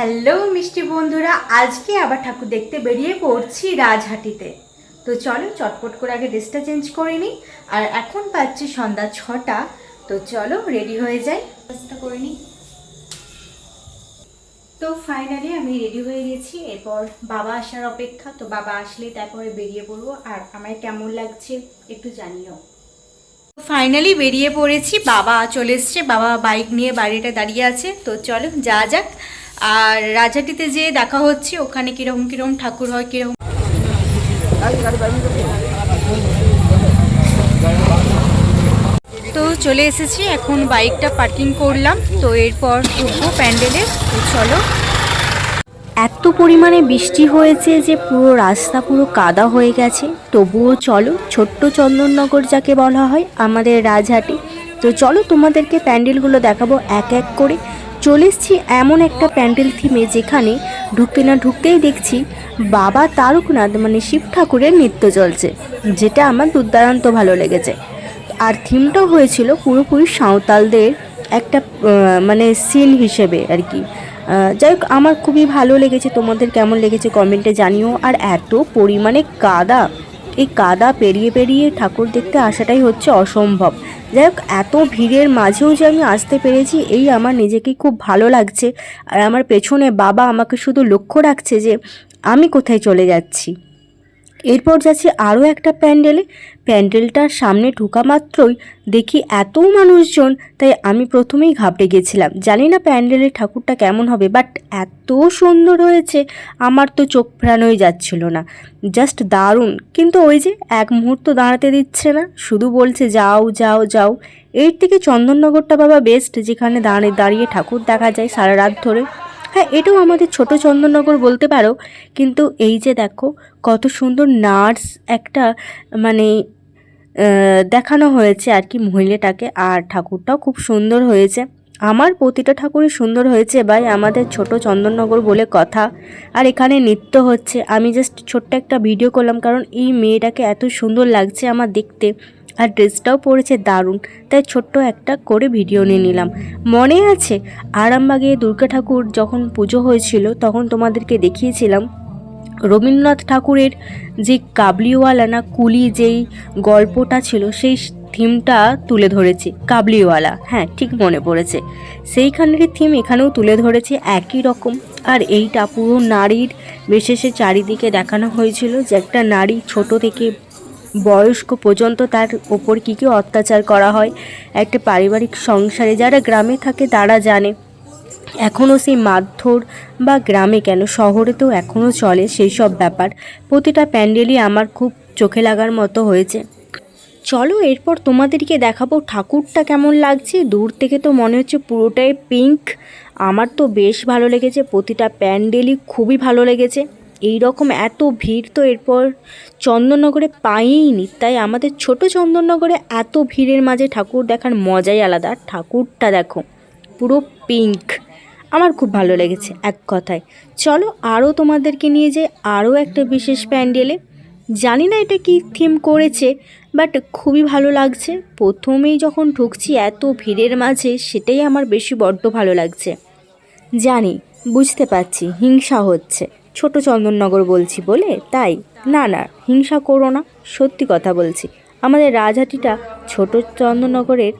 Hello মিষ্টি বন্ধুরা, আজকে আবার ঠাকুর দেখতে বেরিয়ে পড়ছি রাজহাটিতে। তো চলো চটপট করে আগে ড্রেসটা চেঞ্জ করে নিই, আর এখন পাচ্ছি সন্ধ্যা ছটা, তো চলো রেডি হয়ে যাই। ড্রেসটা করে নিই। তো ফাইনালি আমি রেডি হয়ে গেছি, এরপর বাবা আসার অপেক্ষা, তো বাবা আসলেই তারপরে বেরিয়ে পড়ব, আর আমার কেমন লাগছে একটু জানিও। ফাইনালি বেরিয়ে পড়েছি, বাবা চলে এসছে, বাবা বাইক নিয়ে বাড়িটা দাঁড়িয়ে আছে, তো চলো যা যাক। আর রাজাটিতে যে দেখা হচ্ছে, ওখানে কীরকম কীরকম ঠাকুর হয়, কীরকম? তো চলে এসেছি, এখন বাইকটা পার্কিং করলাম, তো এরপর ঢুকবো প্যান্ডেলে চলো। এত পরিমাণে বৃষ্টি হয়েছে যে পুরো রাস্তা পুরো কাদা হয়ে গেছে, তবুও চলো, ছোট্ট চন্দননগর যাকে বলা হয়, আমাদের রাজহাটি। তো চলো তোমাদেরকে প্যান্ডেলগুলো দেখাবো এক এক করে। চলে এসছি এমন একটা প্যান্ডেল থিমে যেখানে ঢুকতে না ঢুকতেই দেখছি বাবা তারকনাথ মানে শিব ঠাকুরের নৃত্য চলছে, যেটা আমার দুর্দান্ত ভালো লেগেছে। আর থিমটাও হয়েছিল পুরোপুরি সাঁওতালদের একটা মানে সিন হিসেবে আর কি। যাই হোক, আমার খুবই ভালো লেগেছে, তোমাদের কেমন লেগেছে কমেন্টে জানিও। আর এত পরিমাণে কাদা এই কাদা পেরিয়ে পেরিয়ে ঠাকুর দেখতে আসাটাই হচ্ছে অসম্ভব। যাই হোক, এত ভিড়ের মাঝেও যে আমি আসতে পেরেছি, এই আমার নিজেকে খুব ভালো লাগছে। আর আমার পেছনে বাবা আমাকে শুধু লক্ষ্য রাখছে যে আমি কোথায় চলে যাচ্ছি। এরপর যাচ্ছি আরও একটা প্যান্ডেলে। প্যান্ডেলটার সামনে ঢোকা মাত্রই দেখি এত মানুষজন, তাই আমি প্রথমেই ঘাবড়ে গেছিলাম। জানি না প্যান্ডেলের ঠাকুরটা কেমন হবে বাট এত সুন্দর হয়েছে, আমার তো চোখ ফেরানোই যাচ্ছিল না। জাস্ট দারুণ। কিন্তু ওই যে এক মুহূর্ত দাঁড়াতে দিচ্ছে না, শুধু বলছে, যাও যাও যাও। এর থেকে চন্দননগরটা বাবা বেস্ট যেখানে দাঁড়িয়ে দাঁড়িয়ে ঠাকুর দেখা যায় সারা রাত ধরে। হ্যাঁ এটাও আমাদের ছোট চন্দননগর বলতে পারো। কিন্তু এই যে দেখো, কত সুন্দর নার্স একটা মানে দেখানো হয়েছে আর কি মহিলাটাকে। আর ঠাকুরটাও খুব সুন্দর হয়েছে। আমার প্রতিটা ঠাকুরই সুন্দর হয়েছে ভাই, আমাদের ছোট চন্দননগর বলে কথা। আর এখানে নৃত্য হচ্ছে। আমি জাস্ট ছোট্ট একটা ভিডিও করলাম, কারণ এই মেয়েটাকে এত সুন্দর লাগছে আমার দেখতে। আর ড্রেসটাও পরেছে দারুণ। তাই ছোট্ট একটা করে ভিডিও নিয়ে নিলাম। মনে আছে আরামবাগে দুর্গা ঠাকুর যখন পুজো হয়েছিল, তখন তোমাদেরকে দেখিয়েছিলাম রবীন্দ্রনাথ ঠাকুরের যে কাবলিওয়ালা না কুলি যেই গল্পটা ছিল, সেই থিমটা তুলে ধরেছে, কাবলিওয়ালা। হ্যাঁ ঠিক মনে পড়েছে। সেইখানেরই থিম এখানেও তুলে ধরেছে একই রকম। আর এইটা পুরো নারীর বিশেষে চারিদিকে দেখানো হয়েছিল যে একটা নারী ছোট থেকে বয়স্ক পর্যন্ত তার ওপর কী কী অত্যাচার করা হয়, একটা পারিবারিক সংসারে যারা গ্রামে থাকে তারা জানে। এখনও সেই মারধর বা গ্রামে কেন, শহরে তো এখনও চলে সেই সব ব্যাপার। প্রতিটা প্যান্ডেলই আমার খুব চোখে লাগার মতো হয়েছে। চলো এরপর তোমাদেরকে দেখাবো ঠাকুরটা কেমন লাগছে। দূর থেকে তো মনে হচ্ছে পুরোটাই পিঙ্ক আমার তো বেশ ভালো লেগেছে, প্রতিটা প্যান্ডেলই খুবই ভালো লেগেছে। এই রকম এত ভিড় তো এরপর চন্দননগরে পাইনি তাই আমাদের ছোট চন্দননগরে এত ভিড়ের মাঝে ঠাকুর দেখার মজাই আলাদা। ঠাকুরটা দেখো, পুরো পিঙ্ক আমার খুব ভালো লেগেছে এক কথায়। চলো আরও তোমাদেরকে নিয়ে যাই আরও একটা বিশেষ প্যান্ডেলে। জানি না এটা কি থিম করেছে বাট খুবই ভালো লাগছে। প্রথমেই যখন ঢুকছি এত ভিড়ের মাঝে, সেটাই আমার বেশি বড্ড ভালো লাগছে। জানি, বুঝতে পারছি, হিংসা হচ্ছে। ছোট চন্দননগর বলছি বলে? তাই। না না, হিংসা করো না, সত্যি কথা বলছি। আমাদের রাজহাটিটা ছোট চন্দননগরের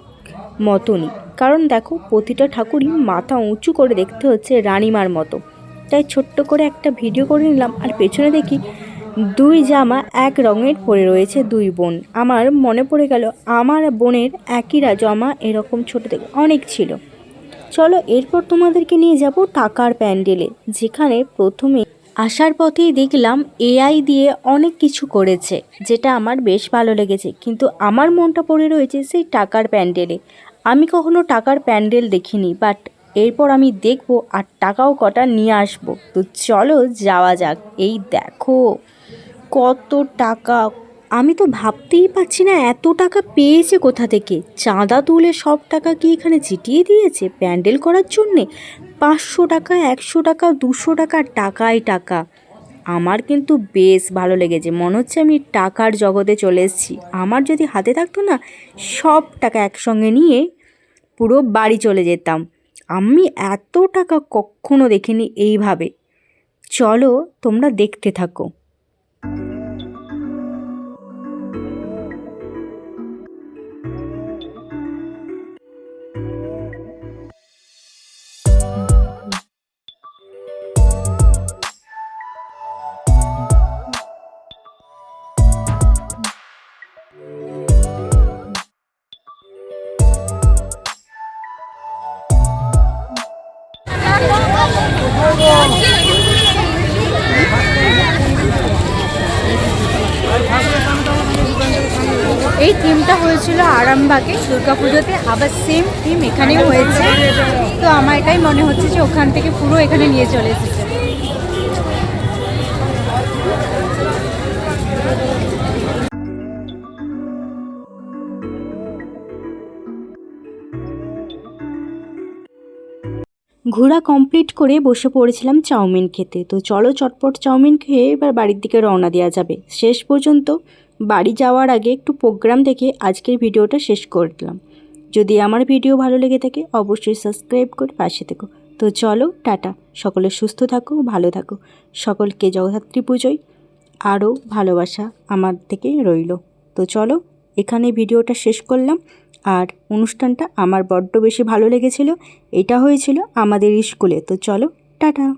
মতনই। কারণ দেখো, প্রতিটা ঠাকুরই মাথা উঁচু করে দেখতে হচ্ছে রানিমার মতো। তাই ছোট্ট করে একটা ভিডিও করে নিলাম আর পেছনে দেখি দুই জামা এক রঙের পরে রয়েছে দুই বোন। আমার মনে পড়ে গেল, আমার বোনের একইরা জামা এরকম ছোট থেকে অনেক ছিল। চলো, এরপর তোমাদেরকে নিয়ে যাব টাকার প্যান্ডেলে, যেখানে প্রথমে আসার পথেই দেখলাম এআই দিয়ে অনেক কিছু করেছে, যেটা আমার বেশ ভালো লেগেছে। কিন্তু আমার মনটা পড়ে রয়েছে সেই টাকার প্যান্ডেলে। আমি কখনো টাকার প্যান্ডেল দেখিনি, বাট এরপর আমি দেখব আর টাকাও কটা নিয়ে আসব। তো চলো যাওয়া যাক। এই দেখো, কত টাকা। আমি তো ভাবতেই পারছি না এত টাকা পেয়েছে কোথা থেকে। চাঁদা তুলে সব টাকা কি এখানে চিটিয়ে দিয়েছে প্যান্ডেল করার জন্যে? পাঁচশো টাকা, একশো টাকা, দুশো টাকা টাকায় টাকা। আমার কিন্তু বেশ ভালো লেগেছে। মনে হচ্ছে আমি টাকার জগতে চলে এসেছি। আমার যদি হাতে থাকতো না, সব টাকা একসঙ্গে নিয়ে পুরো বাড়ি চলে যেতাম। আমি এত টাকা কখনো দেখিনি এইভাবে। চলো, তোমরা দেখতে থাকো। হয়েছিল আরামবাগে দুর্গা পুজোতে আবার সেম থিম এখানেও হয়েছে। তো আমার এটাই মনে হচ্ছে যে ওখান থেকে পুরো এখানে নিয়ে চলে এসেছে। ঘোরা কমপ্লিট করে বসে পড়েছিলাম চাউমিন খেতে। তো চলো চটপট চাউমিন খেয়ে এবার বাড়ির দিকে রওনা দেওয়া যাবে। শেষ পর্যন্ত বাড়ি যাওয়ার আগে একটু প্রোগ্রাম দেখে আজকের ভিডিওটা শেষ করে দিলাম যদি আমার ভিডিও ভালো লেগে থাকে, অবশ্যই সাবস্ক্রাইব করে পাশে থেকো। তো চলো, টাটা। সকলে সুস্থ থাকো, ভালো থাকো। সকলকে জগদ্ধাত্রী পুজোয় আরও ভালোবাসা আমার থেকে রইল। তো চলো, এখানে ভিডিওটা শেষ করলাম। আর অনুষ্ঠানটা আমার বড্ড বেশি ভালো লেগেছিল। এটা হয়েছিল আমাদের স্কুলে। তো চলো, টাটা।